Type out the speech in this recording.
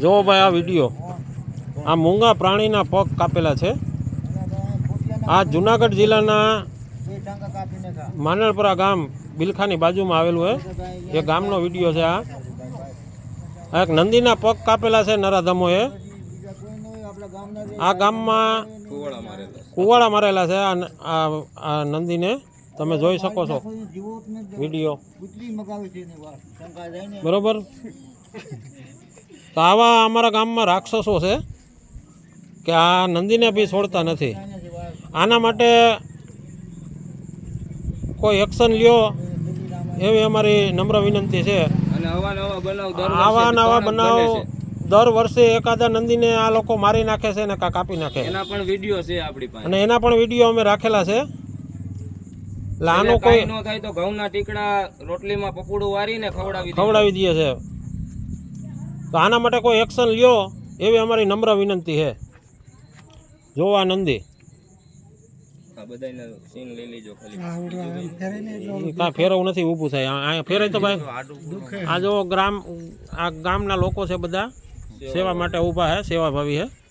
જોવો ભાઈ આ વીડિયો આ મૂંગા પ્રાણીના પગ કાપેલા છે. આ જુનાગઢ જિલ્લાના માનલપરા ગામ બિલખાની બાજુમાં આવેલું છે એ ગામનો વીડિયો છે આ. એક નંદીના પગ કાપેલા છે નરાધમોએ આ ગામમાં કુવાડા મારેલા. છે આ આ નંદીને. તમે જોઈ શકો છો. વીડિયો. બરોબર? તો આવા અમારા ગામમાં રાક્ષસો છે કે આ નંદીને બી છોડતા નથી. આના માટે કોઈ એક્શન લ્યો એવી અમારી નમ્ર વિનંતી છે. આવા નવા બનાવ દર વર્ષે એકાદા નંદીને આ લોકો મારી નાખે છે ને કા કાપી નાખે. એના પણ વીડિયો છે આપણી અને એના પણ વીડિયો અમે રાખેલા છે. એટલે કોઈ ન થાય તો ઘઉંના ટીકડા રોટલીમાં પકોડું વારીને ખવડાવી. ખવડાવી દઈએ છે. તો આના માટે કોઈ એક્શન લ્યો એવી અમારી નમ્ર વિનંતી છે. જોવા નંદી. આ બધાયના સીન લઈ લેજો ખાલી. ઈ કાંઈ ફેરવું નથી ઊભું થાય. આ- અહીંયા ફેરાય તો ભાઈ. આ જો ગ્રામ આ ગામના લોકો છે બધા. સેવા માટે ઊભા છે સેવાભાવી છે